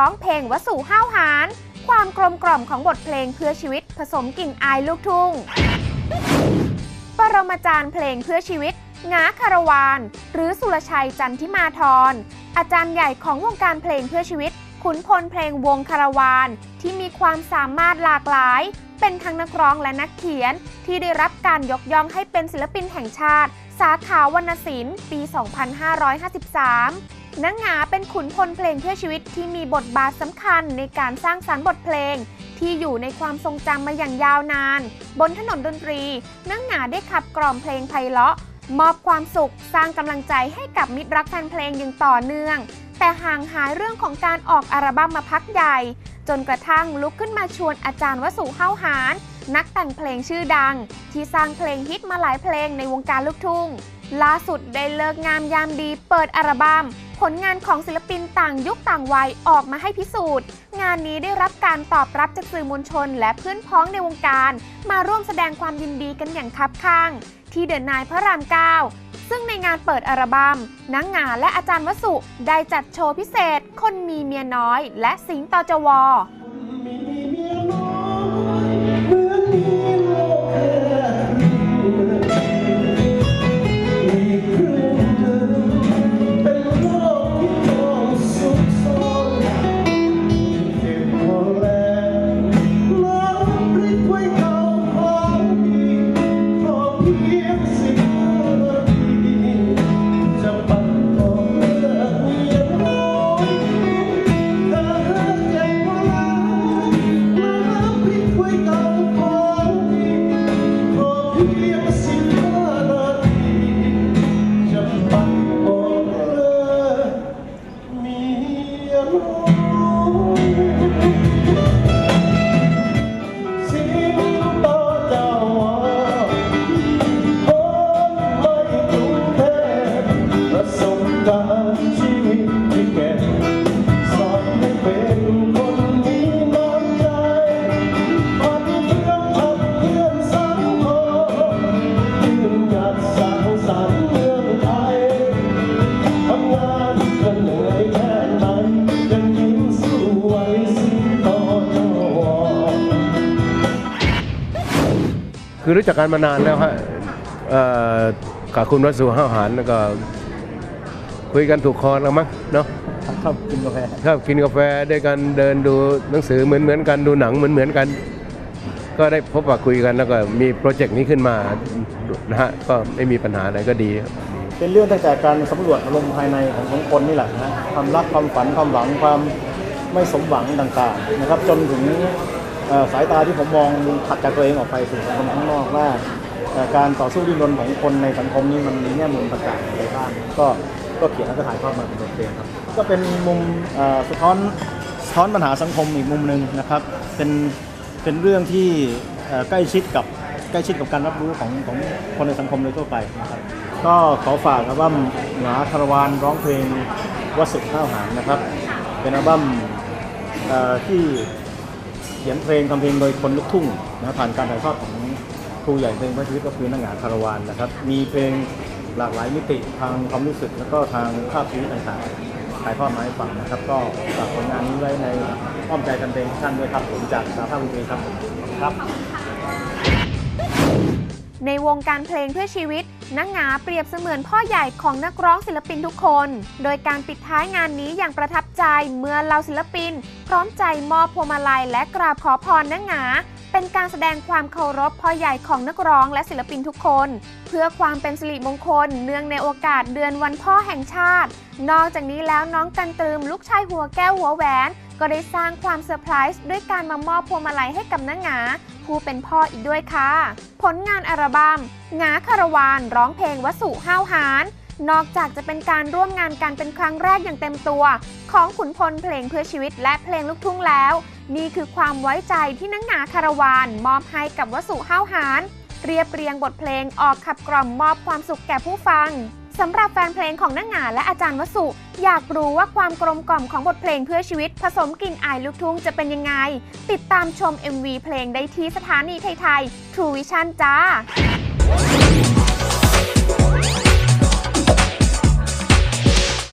ร้องเพลงวสู่ห้าวหาญความกลมกล่อมของบทเพลงเพื่อชีวิตผสมกลิ่นอายลูกทุ่ง ปรมาจารย์เพลงเพื่อชีวิต งาคารวาน หรือสุรชัยจันทิมาธรอาจารย์ใหญ่ของวงการเพลงเพื่อชีวิต ขุนพลเพลงวงคารวาน ที่มีความสามารถหลากหลาย เป็นทั้งนักร้องและนักเขียน ที่ได้รับการยกย่องให้เป็นศิลปินแห่งชาติ สาขาวรรณศิลป์ ปี 2553 นังหงาเป็นขุนพลเพลงเพื่อชีวิตที่มีบทบาทสำคัญในการสร้างสรรค์บทเพลง ที่อยู่ในความทรงจำมาอย่างยาวนาน บนถนนดนตรีนังหงาได้ขับกล่อมเพลงไพเราะ มอบความสุขสร้างกำลังใจให้กับมิตรรักแฟนเพลงอย่างต่อเนื่อง แต่ห่างหายเรื่องของการออกอัลบั้มมาพักใหญ่ จนกระทั่งลุกขึ้นมาชวนอาจารย์วสุเข้าหารนักแต่งเพลงชื่อดัง ที่สร้างเพลงฮิตมาหลายเพลงในวงการลูกทุ่งล่าสุดได้เลิกงามยามดีเปิดอัลบั้ม ผลงานของศิลปินต่างยุคต่างวัยออกมาให้พิสูจน์ งานนี้ได้รับการตอบรับจากสื่อมวลชน และเพื่อนพ้องในวงการ มาร่วมแสดงความยินดีกันอย่างคับคั่ง ที่เดินนายพระรามเก้าซึ่งในงานเปิดอัลบัม้มนังงาและอาจารย์วสุได้จัดโชว์พิเศษ คนมีเมียน้อย และสิงต์ตจวอ Oh. คือรู้จักกันมานานแล้วฮะเอ่อกับคุณวัสสุห้าวหารแล้วก็คุยกันถูกคอแล้วมั้งเนาะชอบกินกาแฟชอบกินกาแฟด้วยกันเดินดูหนังสือเหมือนเหมือนกันดูหนังเหมือนเหมือนกัน ก็ได้พบปะคุยกันแล้วก็มีโปรเจกต์นี้ขึ้นมานะฮะก็ไม่มีปัญหาอะไรก็ดีครับดีเป็นเรื่องตั้งแต่การสำรวจอารมณ์ภายในของของคนนี่แหละนะความรักความฝันความหวังความไม่สมหวังต่างๆนะครับ จนถึงเอ่อ สายตาที่ผมมองถัดจากตัวเองออกไปสู่สังคมข้างนอกว่าการต่อสู้ดิ้นรนของคนในสังคมนี้มันมีแง่มุมต่างๆอะไรบ้างก็ก็เขียนแล้วก็ถ่ายทอดมาเป็นบทเพลงครับก็เป็นมุมอ่อสะท้อนสะท้อนปัญหาสังคมอีกมุมหนึ่งนะครับเป็นเป็นเรื่องที่ใกล้ชิดกับใกล้ชิดกับการรับรู้ของของคนในสังคมโดยทั่วไปนะครับก็ขอฝากอัลบั้มหงาคารวานร้องเพลงวัดสุข้าวหางนะครับ เป็นอัลบั้มอ่อที่ เขียนเพลงทำเพลงโดยคนลูกทุ่งนะผ่านการถ่ายทอดของครูใหญ่เพลงพระชีวิตก็คือนักหงาคารวานนะครับ มีเพลงหลากหลายมิติทางความรู้สึก แล้วก็ทางภาพชีวิตต่างๆถ่ายทอดมาให้ฟังนะครับ ก็ฝากผลงานนี้ไว้ในอ้อมใจกันเพลงท่านด้วยครับผมจากสาภาพดนตรีครับผมครับ ในวงการเพลงเพื่อชีวิต นักหงาเปรียบเสมือนพ่อใหญ่ของนักร้องศิลปินทุกคน โดยการปิดท้ายงานนี้อย่างประทับใจเมื่อเหล่าศิลปิน พร้อมใจมอบพวงมาลัยและกราบขอพรนักหงาเป็นการแสดงความเคารพพ่อใหญ่ของนักร้องและศิลปินทุกคน เพื่อความเป็นสิริมงคล เนื่องในโอกาสเดือนวันพ่อแห่งชาติ นอกจากนี้แล้วน้องกันตรึมลูกชายหัวแก้วหัวแหวน ก็ได้สร้างความเซอร์ไพรส์ด้วยการมามอบพวงมาลัยให้กับนักหงาผู้เป็นพ่ออีกด้วยค่ะ ผลงานอัลบั้มหงาคารวานร้องเพลงวสุห้าวหารนอกจากจะเป็นการร่วมงานกันเป็นครั้งแรกอย่างเต็มตัว ของขุนพลเพลงเพื่อชีวิตและเพลงลูกทุ่งแล้ว นี่คือความไว้ใจที่นักหงาคารวาน มอบให้กับวสุห้าวหารเรียบเรียงบทเพลงออกขับกล่อมมอบความสุขแก่ผู้ฟัง สำหรับแฟนเพลงของนักหงาและอาจารย์วสุ อยากรู้ว่าความกลมกล่อมของบทเพลงเพื่อชีวิต ผสมกลิ่นอายลูกทุ่งจะเป็นยังไง ติดตามชม MV เพลงได้ที่สถานีไทยๆ True Vision จ้า